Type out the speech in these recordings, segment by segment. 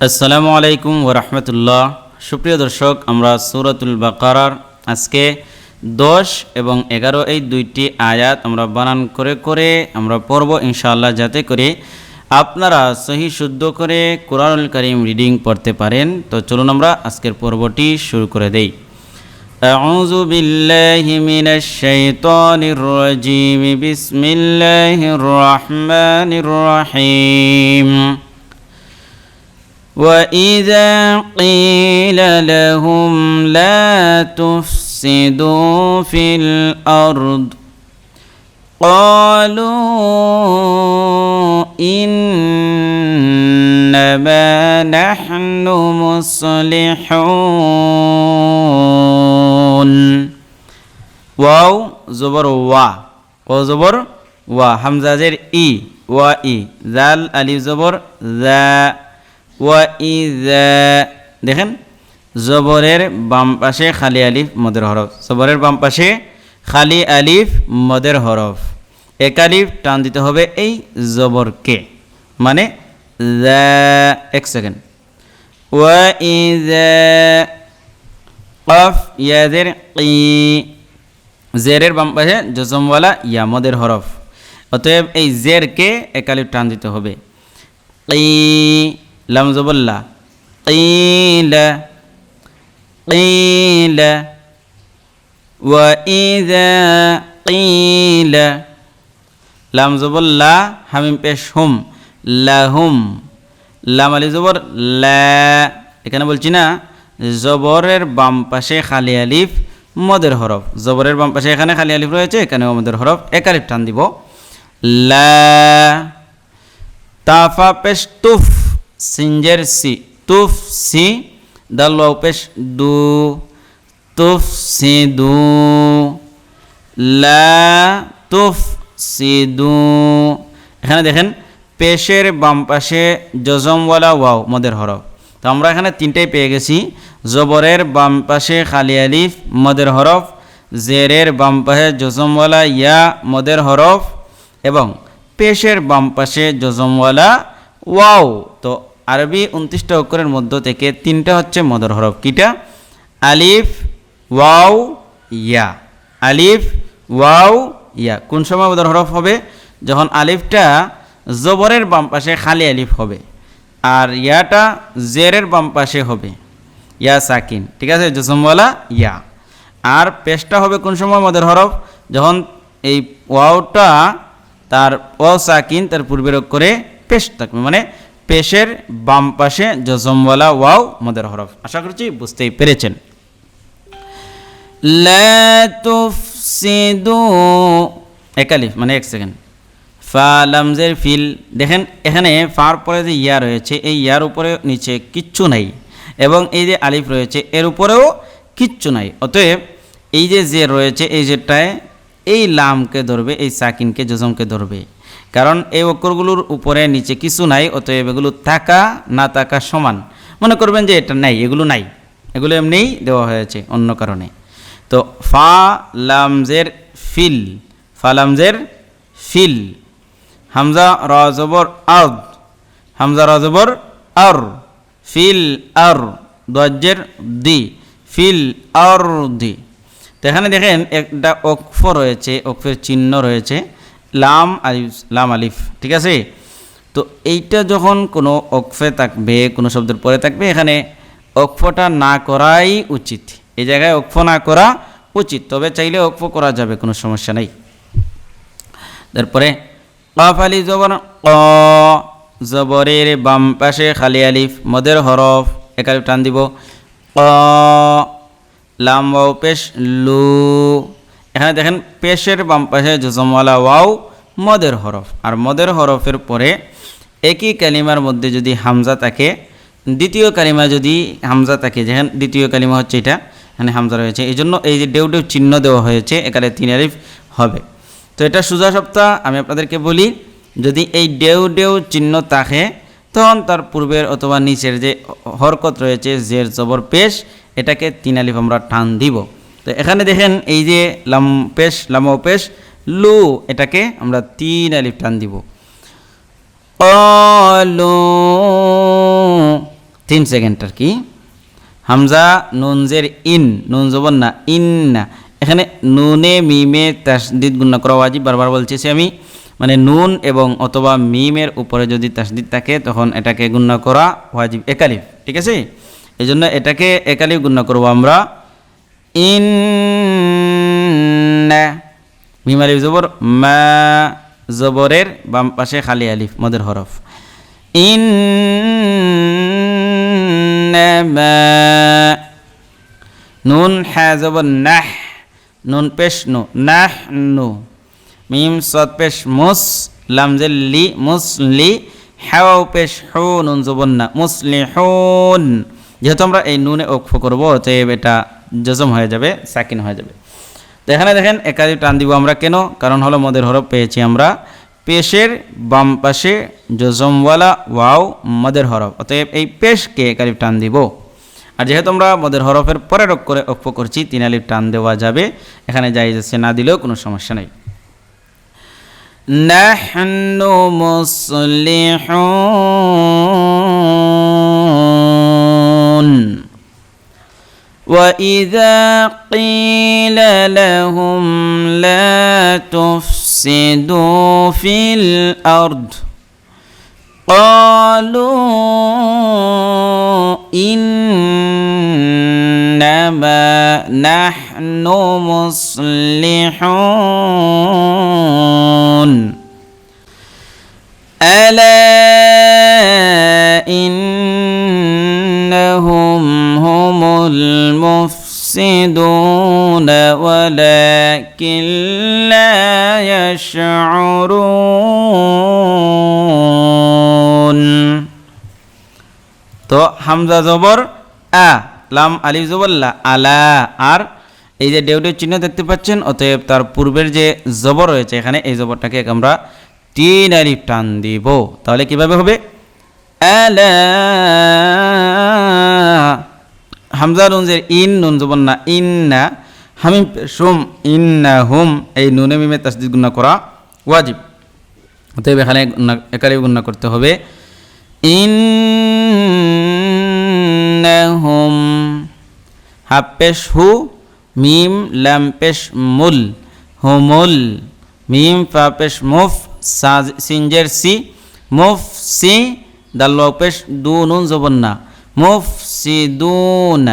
আসসালামু আলাইকুম ওরহমতুল্লাহ সুপ্রিয় দর্শক আমরা সুরাতুল বাকারার আজকে দশ এবং এগারো এই দুইটি আয়াত আমরা বানান করে করে আমরা পড়ব ইনশাআল্লাহ যাতে করে আপনারা সহি শুদ্ধ করে কোরআনুল করিম রিডিং পড়তে পারেন তো চলুন আমরা আজকের পর্বটি শুরু করে দেই أعوذ بالله من الشيطان الرجيم بسم الله الرحمن الرحيم واذا قيل لهم لا تفسدوا في الأرض قالوا انما نحن مصلحون واو زبر وا قو زبر وا حمزة زير إي وا إي زال ألي زبر ذا ওয়া দেখেন, জবরের বাম পাশে খালি আলিফ, মদের হরফ। জবরের বাম পাশে খালি আলিফ, মদের হরফ। এক আলিফ টান দিতে হবে এই জবরকে। মানে এক সেকেন্ড। ওয়া ইয়াদের জেরের বাম পাশে জজমওয়ালা, ইয়া, মদের হরফ। অতএব এই জেরকে একালিফ টান দিতে হবে। লাম জবল্লা কিলা কিলা وإذا قيل লাম জবল্লা হামিম পেশ হুম লাহুম লাম আলি জবর লা এখানে বলছি না জবরের বাম পাশে খালি আলিফ মদের হরফ জবরের বাম পাশে এখানে খালি আলিফ রয়েছে এখানেও মদের হরফ এক আলিফ টান দিব লা তাফা পেশ তুফ সিঞ্জের সি, তুফ সি, দাল পেশ দু, তুফ সি দু, লা, তুফ সি দু। এখানে দেখেন, পেশের বাম পাশে জজমওয়ালা ওয়াও, মদের হরফ। তো আমরা এখানে তিনটাই পেয়ে গেছি। জবরের বাম পাশে খালি আলিফ, মদের হরফ। জেরের বাম পাশে জজমওয়ালা ইয়া, মদের হরফ। এবং পেশের বাম পাশে জজমওয়ালা ওয়াও। তো আরবি উনত্রিশটা অক্ষরের মধ্য থেকে তিনটা হচ্ছে মদর হরফ। কিটা? আলিফ, ওয়াও, ইয়া। আলিফ, ওয়াও, ইয়া। কোন সময় মদর হরফ হবে? যখন আলিফটা জবরের বাম পাশে খালি আলিফ হবে আর ইয়াটা জেরের বাম পাশে হবে। ইয়া সাকিন। ঠিক আছে? জসমওয়ালা, ইয়া। আর পেশটা হবে কোন সময় মদের হরফ? যখন এই ওয়াওটা তার ওয়াও সাকিন, তার পূর্বের করে পেশ থাকবে। মানে পেশের বাম পাশে জজমওয়ালা ওয়াও মদের হরফ। আশা করছি বুঝতেই পেরেছেন। একালিফ মানে এক সেকেন্ড। ফা লামজের ফিল, দেখেন এখানে ফার পরে যে ইয়া রয়েছে, এই ইয়ার উপরে নিচে কিচ্ছু নাই এবং এই যে আলিফ রয়েছে, এর উপরেও কিচ্ছু নাই। অতএব এই যে যে রয়েছে, এই যেটায় এই লামকে ধরবে, এই সাকিনকে জজমকে ধরবে। কারণ এই অক্ষরগুলোর উপরে নিচে কিছু নাই, অতএব এগুলো থাকা, না থাকা সমান। মনে করবেন যে এটা নাই, এগুলো নাই। এগুলো এমনিই দেওয়া হয়েছে অন্য কারণে। তো ফা লামজের ফিল। ফা লামজের ফিল। হামজা রজবর আর্দ হামজা রজবর আর। ফিল, আর। দজ্জের, দি। ফিল, আর, দি। তো এখানে দেখেন একটা অক্ষ রয়েছে, অক্ষের চিহ্ন রয়েছে। লাম আলিফ লাম আলিফ, ঠিক আছে? তো এইটা যখন কোনো অক্ফে থাকবে, কোনো শব্দের পরে থাকবে, এখানে অক্ফটা না করাই উচিত। এই জায়গায় অক্ফ না করা উচিত, তবে চাইলে অক্ফ করা যাবে, কোনো সমস্যা নেই। তারপরে, কফ আলি জবর, ক, জবরের বাম পাশে খালি আলিফ, মদের হরফ, একালিফ টান দিব, ক, লাম ওয়াও পেশ, লু এখানে দেখেন পেশের বাম পাশে জজমওয়ালা ওয়াও, মদের হরফ। আর মদের হরফের পরে একই কালিমার মধ্যে যদি হামজা থাকে, দ্বিতীয় কালিমা যদি হামজা থাকে যেখানে দ্বিতীয় কালিমা হচ্ছে এটা, এখানে হামজা রয়েছে। এই জন্য এই যে ডেউ ডেউ চিহ্ন দেওয়া হয়েছে এখানে তিন আলিফ হবে। তো এটা সোজা সপ্তাহ, আমি আপনাদেরকে বলি, যদি এই ডেউ ডেউ চিহ্ন থাকে, তখন তার পূর্বের অথবা নিচের যে হরকত রয়েছে, জের জবর পেশ, এটাকে তিন আলিফ আমরা টান দিব। তো এখানে দেখেন এই যে লাম পেশ, লামো পেশ, লু এটাকে আমরা তিন আলিফ টান দিব। অলু তিন সেকেন্ড আর কি। হামজা, নুনজের ইন, নুন জবন না ইন না এখানে নুনে, মিমে, তাসদিদ গুণনা করা ওয়াজিব, বারবার বলছি আমি। মানে নুন এবং অথবা মিমের উপরে যদি তাসদিদ থাকে, তখন এটাকে গুণনা করা ওয়াজিব একালিফ ঠিক আছে? এই জন্য এটাকে একালিফ গুণনা করব আমরা। ইন মিম জবর, মা জবরের বাম পাশে খালি আলিফ, মদের হরফ। ইন নুন হ্যা জবর, নাহ। নুন পেশ নু, নাহ নু। মিম সদ পেশ মুস লামজেল লি মুসলি হ্যাও পেশ হু, নুন জবর না মুসলি যেহেতু আমরা এই নুনে অক্ষ করব, অতএব এটা জজম হয়ে যাবে সাকিন হয়ে যাবে তো এখানে দেখেন একাধিক টান দিব আমরা কেন কারণ হলো মদের হরফ পেয়েছি আমরা পেশের বাম পাশে জজমওয়ালা ওয়াও মদের হরফ অতএব এই পেশকে একালিফ টান দিব আর যেহেতু আমরা মদের হরফের পরের অক্ষরে অক্ষ করছি তিন আলিফ টান দেওয়া যাবে এখানে যাই যাচ্ছে না দিলেও কোনো সমস্যা নেই نحن مصلحون وإذا قيل لهم لا تفسدوا في الأرض قالوا إنما نحن مصلحون ألا المفسدون ولكن لا يشعرون তো হামজা জবর আ লাম আলিফ জবর লা আলা আর এই যে ডেউডের চিহ্ন দেখতে পাচ্ছেন অতএব তার পূর্বের যে জবর রয়েছে এখানে এই জবরটাকে আমরা তিন আলিফ টান দিব তাহলে কিভাবে হবে আলা হামজা নুনজের ইন, নুন জবর না ইন না হামিম সুম ইন না হুম, এই নুনে মিমে তাসদিদ গুণা করা ওয়াজিব। অতএব এখানে একালি গুণা করতে হবে। ইন্নাহুম হাপ্পেশ হু, মিম, লাম পেশ মুল হুমুল মিম ফাপেশ মুফ, সাজ- সিনজের সি, মুফ সি, দাল পেশ দু, নুন জবন্না মুফ ইউফসিদুন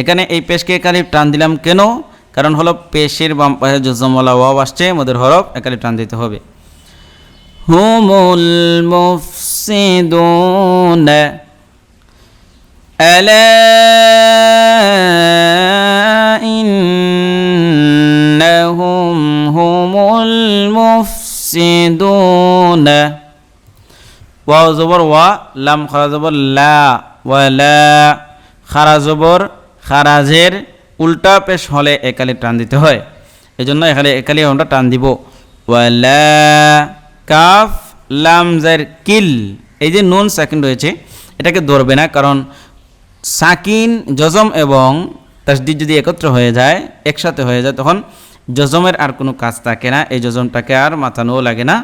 এখানে এই পেশকে কালিফ টান দিলাম কেন? কারণ হলো পেশের বাম পাশে জজমলা ওয়াও আসছে, মোদের হরফ একালি টান দিতে হবে। হুমুল মুফসিদুন। আলা ইন্নাহুম হুমুল মুফসিদুন। ওয়া জবর ওয়া, লাম, খরা জবর লা। ওয়ালা, খারা জবর, খারাজের উল্টা পেশ হলে একালি টান দিতে হয়। এই জন্য এখানে একালি আমরা টান দিব। ওয়ালা, কাফ, লাম জার কিল, এই যে নুন সাকিন রয়েছে, এটাকে ধরবে না, কারণ সাকিন, জজম এবং তাসদিদ যদি একত্র হয়ে যায়, একসাথে হয়ে যায়, তখন জজমের আর কোনো কাজ থাকে না। এই জজমটাকে আর মাথানোও লাগে না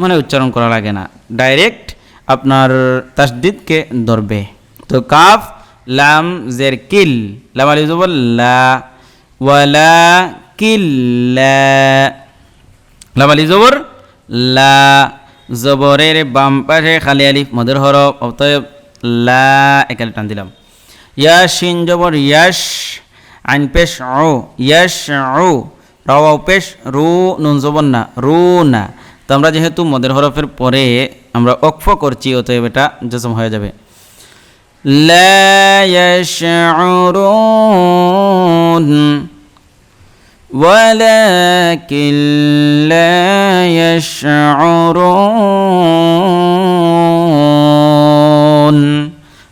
মানে উচ্চারণ করা লাগে না। ডাইরেক্ট আপনার তাসদিদকে ধরবে। তো কাফ, লাম, জের, কিল। লাম আলি লা। ওয়ালা কিল্লা লাম আলি জবর, লা। জবরের বাম পাশে খালি আলিফ, মদের হরফ, অতএব লা একালে টান দিলাম। ইয়া শিন জবর ইয়াশ আইন পেশ, ও ইয়াশ ও। রাও পেশ, রু, নুন জবর না, রু না। তো আমরা যেহেতু মদের হরফের পরে আমরা অক্ফ করছি, অতএব এটা জসম হয়ে যাবে। لا يشعرون ولكن لا يشعرون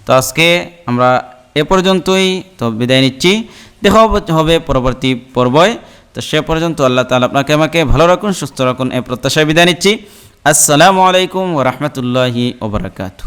তো আজকে আমরা এ পর্যন্তই তো বিদায় নিচ্ছি দেখা হবে পরবর্তী পর্বয় তো সে পর্যন্ত আল্লাহ তালা আপনাকে আমাকে ভালো রাখুন সুস্থ রাখুন এ প্রত্যাশায় বিদায় নিচ্ছি আসসালামু আলাইকুম ওরহমতুল্লাহি ওবরাকাতু